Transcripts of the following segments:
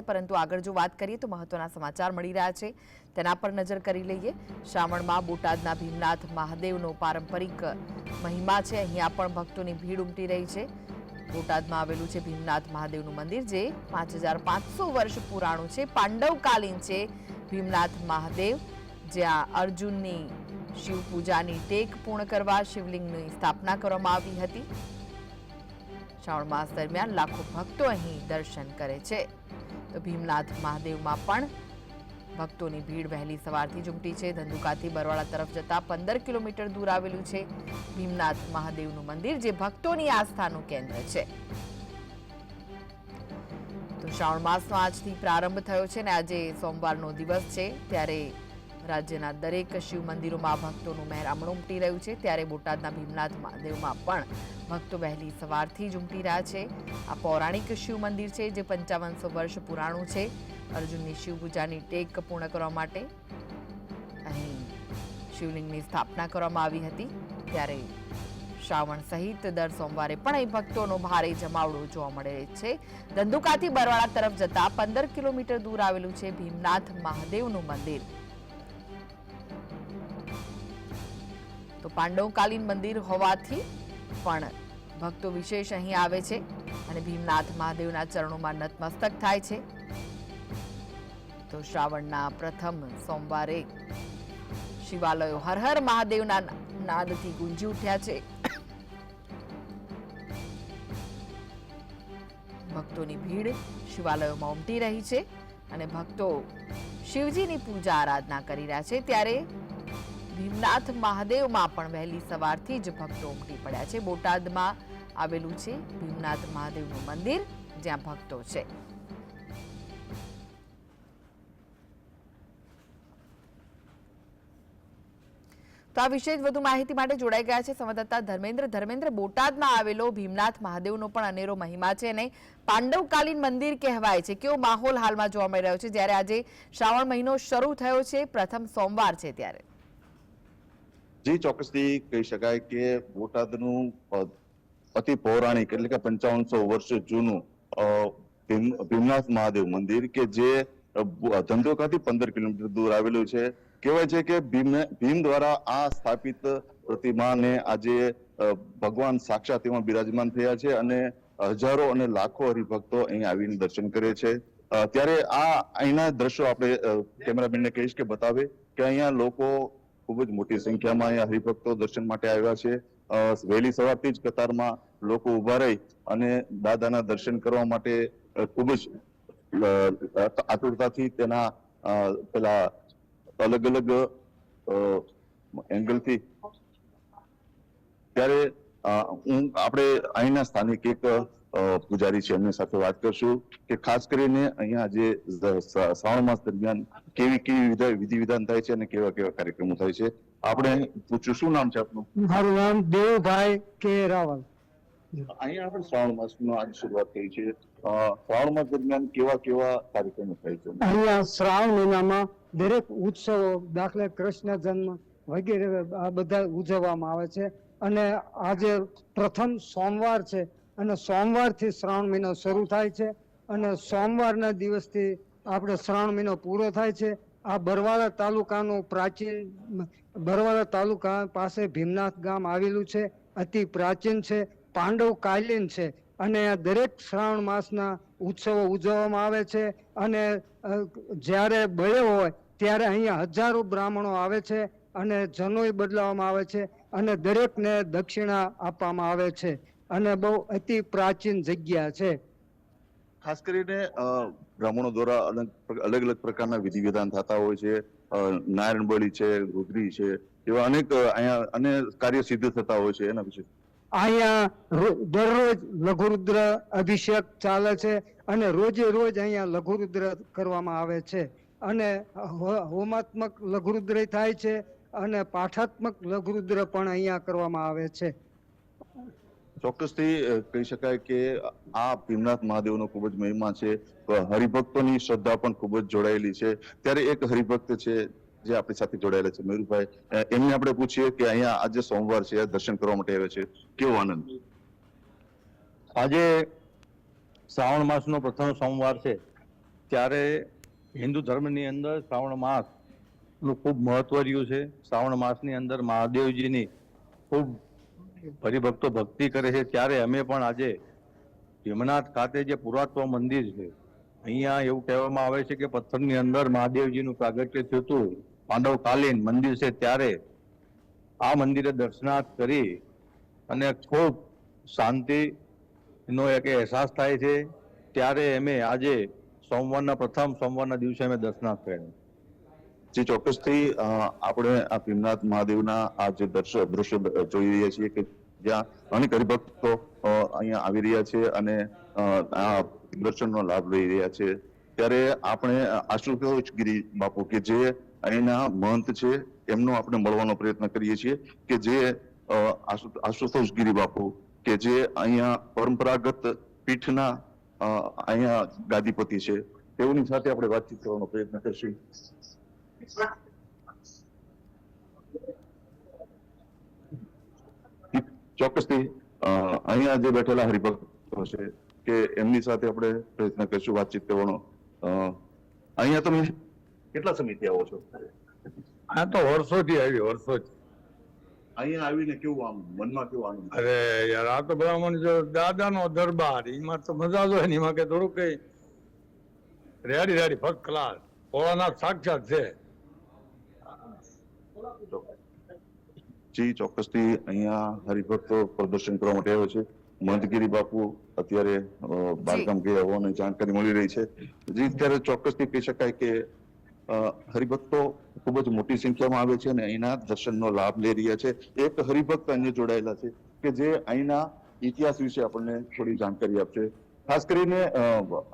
પરંતુ આગળ જો વાત કરીએ તો મહત્વના સમાચાર મળી રહ્યા છે. તેના પર નજર કરી લઈએ. શ્રાવણમાં બોટાદના ભીમનાથ મહાદેવનો પારંપરિક મહિમા છે. અહીંયા પણ ભક્તોની ભીડ ઉમટી રહી છે. બોટાદમાં આવેલું છે ભીમનાથ મહાદેવનું મંદિર જે પાંચ વર્ષ પુરાણું છે. પાંડવકાલીન છે ભીમનાથ મહાદેવ. જ્યાં અર્જુનની શિવ પૂજાની ટેક પૂર્ણ કરવા શિવલિંગની સ્થાપના કરવામાં આવી હતી. શ્રાવણ માસ દરમિયાન લાખો ભક્તો અહીં દર્શન કરે છે. તો ભીમનાથ મહાદેવમાં પણ ભક્તોની ભીડ વહેલી સવારથી જ છે. ધંધુકાથી બરવાળા તરફ જતા પંદર કિલોમીટર દૂર આવેલું છે ભીમનાથ મહાદેવનું મંદિર, જે ભક્તોની આસ્થાનું કેન્દ્ર છે. તો શ્રાવણ માસનો આજથી પ્રારંભ થયો છે ને આજે સોમવારનો દિવસ છે. ત્યારે રાજ્યના દરેક શિવ મંદિરોમાં ભક્તોનું મહેરામણ ઉમટી રહ્યું છે. ત્યારે બોટાદના ભીમનાથ મહાદેવમાં પણ ભક્તો વહેલી સવારથી જ ઉમટી રહ્યા છે. આ પૌરાણિક શિવ મંદિર છે, જે પંચાવનસો વર્ષ પુરાણું છે. અર્જુનની શિવ પૂજાની ટેક પૂર્ણ કરવા માટે અહીં શિવલિંગની સ્થાપના કરવામાં આવી હતી. ત્યારે શ્રાવણ સહિત દર સોમવારે પણ અહીં ભક્તોનો ભારે જમાવડો જોવા મળે છે. ધંધુકાથી બરવાળા તરફ જતા પંદર કિલોમીટર દૂર આવેલું છે ભીમનાથ મહાદેવનું મંદિર. તો પાંડવકાલીન મંદિર હોવાથી પણ ભક્તો વિશેષ અહીં આવે છે અને ભીમનાથ મહાદેવના ચરણોમાં નતમસ્તક થાય છે. તો શ્રાવણના પ્રથમ સોમવારે શિવાલયો હર હર મહાદેવના નાદથી ગુંજી ઉઠ્યા છે. ભક્તોની ભીડ શિવાલયોમાં ઉમટી રહી છે અને ભક્તો શિવજીની પૂજા આરાધના કરી રહ્યા છે. ત્યારે ભીમનાથ મહાદેવમાં પણ વહેલી સવારથી જ ભક્તો ઉમટી પડ્યા છે. બોટાદમાં આવેલું છે ભીમનાથ મહાદેવનું મંદિર, જ્યાં ભક્તો છે. તો આ વિશે વધુ માહિતી માટે જોડાઈ ગયા છે સંવાદદાતા ધર્મેન્દ્ર. ધર્મેન્દ્ર, બોટાદમાં આવેલો ભીમનાથ મહાદેવનો પણ અનેરો મહિમા છે અને પાંડવકાલીન મંદિર કહેવાય છે. કેવો માહોલ હાલમાં જોવા મળી રહ્યો છે? જ્યારે આજે શ્રાવણ મહિનો શરૂ થયો છે, પ્રથમ સોમવાર છે ત્યારે. જી, ચોક્કસથી કહી શકાય કે બોટાદનું અતિ પૌરાણિક એટલે કે પંચાવનસો વર્ષ જૂનું ભીમ- ભીમનાથ મહાદેવ મંદિર કે જે ધંધોકાથી પંદર કિલોમીટર દૂર આવેલું છે. કહેવાય છે કે ભીમ ભીમ દ્વારા આ સ્થાપિત પ્રતિમાને આજે ભગવાન સાક્ષાત એમાં બિરાજમાન થયા છે અને હજારો અને લાખો હરિભક્તો અહીં આવીને દર્શન કરે છે. ત્યારે આ અહીંના દ્રશ્યો આપણે કેમેરામેનને કહીશ કે બતાવે કે અહીંયા લોકો ખૂબ જ મોટી સંખ્યામાં અહીંયા હરિભક્તો દર્શન માટે આવ્યા છે. વહેલી સવારથી જ કતારમાં લોકો ઊભા રહી અને દાદાના દર્શન કરવા માટે ખૂબ જ આતુરતાથી તેના પેલા અલગ અલગ એંગલથી ત્યારે હું, આપણે અહીંના સ્થાનિક એક પૂજારી છે એમની સાથે વાત કરશું કે ખાસ કરીને અહીંયા જે શ્રાવણ માસ દરમિયાન કેવી કેવી વિધિ વિધાન થાય છે અને કેવા કેવા કાર્યક્રમો થાય છે. આપણે પૂછ્યું શું નામ છે આપનું? મારું નામ દેવુભાઈ કે રાવલ. અહીંયા આપણે શ્રાવણ માસનો આજ શરૂઆત થઈ છે. શ્રાવણ માસ દરમિયાન કેવા કેવા કાર્યક્રમો થાય છે? અહીંયા શ્રાવણ મહિનામાં દરેક ઉત્સવો દાખલે કૃષ્ણ જન્મ વગેરે આ બધા ઉજવવામાં આવે છે. અને આજે પ્રથમ સોમવાર છે અને સોમવારથી શ્રાવણ મહિનો શરૂ થાય છે અને સોમવારના દિવસથી આપણે શ્રાવણ મહિનો પૂરો થાય છે. આ બરવાળા તાલુકાનું પ્રાચીન બરવાળા તાલુકા પાસે ભીમનાથ ગામ આવેલું છે. અતિ પ્રાચીન છે, પાંડવ કાલીન છે અને દરેક શ્રાવણ માસના ઉત્સવો ઉજવવામાં આવે છે અને જ્યારે બળ્યો હોય ત્યારે અહીંયા હજારો બ્રાહ્મણો આવે છે અને જનોય બદલાવવામાં આવે છે અને દરેકને દક્ષિણા આપવામાં આવે છે. અને બહુ અતિ પ્રાચીન જગ્યા છે. ખાસ કરીને બ્રાહ્મણો દ્વારા અલગ અલગ પ્રકારના વિધિ વિધાન થતા હોય છે નારાયણ બળી છે રુદ્રી છે એવા અનેક અહીંયા અને કાર્ય સિદ્ધ થતા હોય છે એના વિશે. અહીંયા દરરોજ લઘુરુદ્ર અભિષેક ચાલે છે અને રોજે રોજ અહીંયા લઘુરુદ્ર કરવામાં આવે છે. અને હોમાત્મક લઘુરુદ્ર થાય છે અને પાઠાત્મક લઘુરુદ્ર પણ અહીંયા કરવામાં આવે છે. ચોક્કસથી કહી શકાય કે આ ભીમનાથ મહાદેવનો ખૂબ જ મહિમા છે. હરિભક્તોની શ્રદ્ધા પણ ખૂબ જ જોડાયેલી છે. ત્યારે એક હરિભક્ત છે જે આપણી સાથે જોડાયેલા છે, મયુરભાઈ. એમને આપણે પૂછીએ કે અહીંયા આજે સોમવાર છે દર્શન કરવા માટે આવ્યા છે, કેવો આનંદ? આજે શ્રાવણ માસનો પ્રથમ સોમવાર છે. ત્યારે હિન્દુ ધર્મની અંદર શ્રાવણ માસનું ખૂબ મહત્વ રહ્યું છે. શ્રાવણ માસની અંદર મહાદેવજીની ખૂબ હરિભક્તો ભક્તિ કરે છે, ત્યારે અમે પણ આજે ભીમનાથ ખાતે જે પુરાતત્વ મંદિર છે, અહીંયા એવું કહેવામાં આવે છે કે પથ્થરની અંદર મહાદેવજીનું પ્રાગટ્ય થયું હતું, પાંડવકાલીન મંદિર છે, ત્યારે આ મંદિરે દર્શનાર્થ કરી અને ખૂબ શાંતિનો એક અહેસાસ થાય છે, ત્યારે અમે આજે સોમવારના, પ્રથમ સોમવારના દિવસે અમે દર્શનાર્થ કર્યા જે ચોક્કસથી આપણે આ ભીમનાથ મહાદેવના આ જે દર્શન દૃશ્ય જોઈ રહ્યા છીએ કે જ્યાં અનેક હરિભક્તો અહીંયા આવી રહ્યા છે અને આ દર્શનનો લાભ લઈ રહ્યા છે. ત્યારે આપણે આશુતોષ ગિરી બાપુ કે જે અહીંના મહંત છે, એમનો આપણે મળવાનો પ્રયત્ન કરીએ છીએ કે જે આશુ- આશુતોષ ગિરી બાપુ કે જે અહીંયા પરંપરાગત પીઠના અહીંયા ગાદીપતિ છે. તેઓની સાથે આપણે વાતચીત કરવાનો પ્રયત્ન કરીશું. ચોક્કસથી અહીંયા જે બેઠેલા હરિભક્તો છે કે એમની સાથે આપણે પ્રયત્ન કરીશું વાતચીત કરવાનો. અહીંયા તમે કેટલા સમયથી આવો છો? આ તો વર્ષોથી આવી વર્ષોથી. અહીંયા આવીને કેવું આમ મનમાં કેવું આનંદ? અરે યાર આ તો બ્રાહ્મણ જો દાદાનો દરબાર એમાં તો મજા જ હોય ને એમાં કે થોડું કઈ ready ready first class Bholanath સાક્ષાત છે. જી ચોક્કસથી અહીંયા હરિભક્તો પ્રદર્શન કરવા માટે આવ્યો છે. મંદગીરી બાપુ અત્યારે બારગામ ગયા હોવાની જાણકારી મળી રહી છે. જી અત્યારે ચોક્કસથી કહી શકાય કે હરિભક્તો ખૂબ જ મોટી સંખ્યામાં આવે છે અને અહીંના દર્શનનો લાભ લઈ રહ્યા છે. એક હરિભક્ત અહીંયા જોડાયેલા છે કે જે અહીંના ઇતિહાસ વિશે આપણને થોડી જાણકારી આપશે. ખાસ કરીને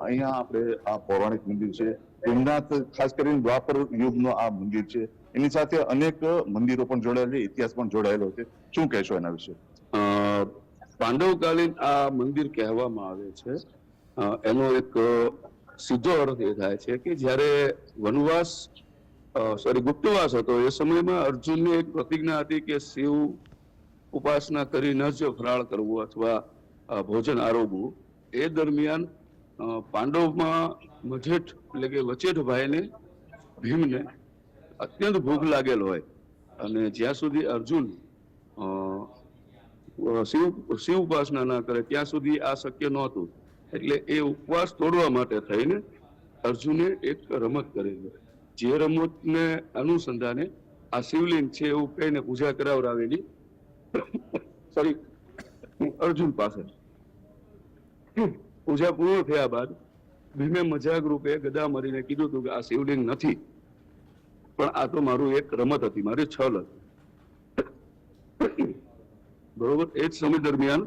અહીંયા આપણે આ પૌરાણિક મંદિર છે. ભીમનાથ ખાસ કરીને દ્વાપર યુગનો આ મંદિર છે. એની સાથે અનેક મંદિરો પણ જોડાયેલા છે, ઇતિહાસ પણ જોડાયેલો છે. શું કહેશો એના વિશે? પાંડવકાલીન આ મંદિર કહેવામાં આવે છે. એનો એક સીધો અર્થ એ થાય છે કે જ્યારે વનવાસ સોરી ગુપ્તવાસ હતો, એ સમયમાં અર્જુનની એક પ્રતિજ્ઞા હતી કે શિવ ઉપાસના કરી ન જ ફરાળ કરવું અથવા ભોજન આરોગવું. એ દરમિયાન પાંડવમાં મજેઠ એટલે કે વચેઠ ભાઈને, ભીમને અત્યંત ભૂખ લાગેલ હોય. અને જ્યાં સુધી અર્જુન શિવ શિવ ઉપાસના ના કરે, ત્યાં સુધી આ શક્ય નહોતું. એટલે એ ઉપવાસ તોડવા માટે થઈને અર્જુને એક રમત કરેલી જે રમતને અનુસંધાને આ શિવલિંગ છે એવું કહીને પૂજા કરાવડાવેલી સોરી અર્જુન પાસે પૂજા પૂર્ણ થયા બાદ ભીમે મજાક રૂપે ગદા મરીને કીધું હતું કે આ શિવલિંગ નથી. પણ આ તો મારું એક રમત હતી, મારી છલ હતી બરોબર? એ જ સમય દરમિયાન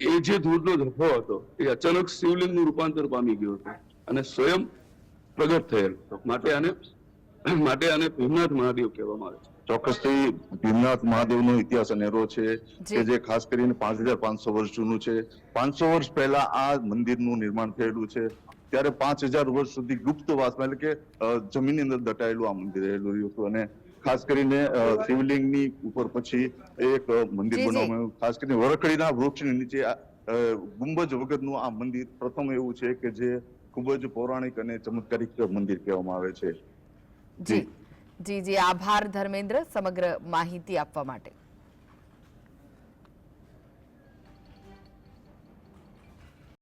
એ જે ધૂળનો ધફો હતો, એ અચાનક શિવલિંગનું રૂપાંતર પામી ગયો હતો અને સ્વયં પ્રગટ થયેલ માટે આને માટે આને ભીમનાથ મહાદેવ કહેવામાં આવે છે. ચોક્કસથી ભીમનાથ મહાદેવનો ઇતિહાસ અનેરો છે કે જે ખાસ કરીને પાંચ હજાર પાંચસો વર્ષ જૂનું છે. પાંચસો વર્ષ પહેલા આ મંદિરનું નિર્માણ થયેલું છે. ત્યારે પાંચ હજાર વર્ષ સુધી ગુપ્તવાસમાં એટલે કે જમીનની અંદર દટાયેલું આ મંદિર રહેલું રહ્યું હતું. અને ખાસ કરીને શિવલિંગની ઉપર પછી એક મંદિર. બનાવવામાં આવ્યું. ખાસ કરીને વરખડીના વૃક્ષની નીચે ગુંબજ વગરનું આ મંદિર પ્રથમ એવું છે કે જે ખૂબ જ પૌરાણિક અને ચમત્કારિક મંદિર કહેવામાં આવે છે. જી. જી જી. આભાર ધર્મેન્દ્ર સમગ્ર માહિતી આપવા માટે.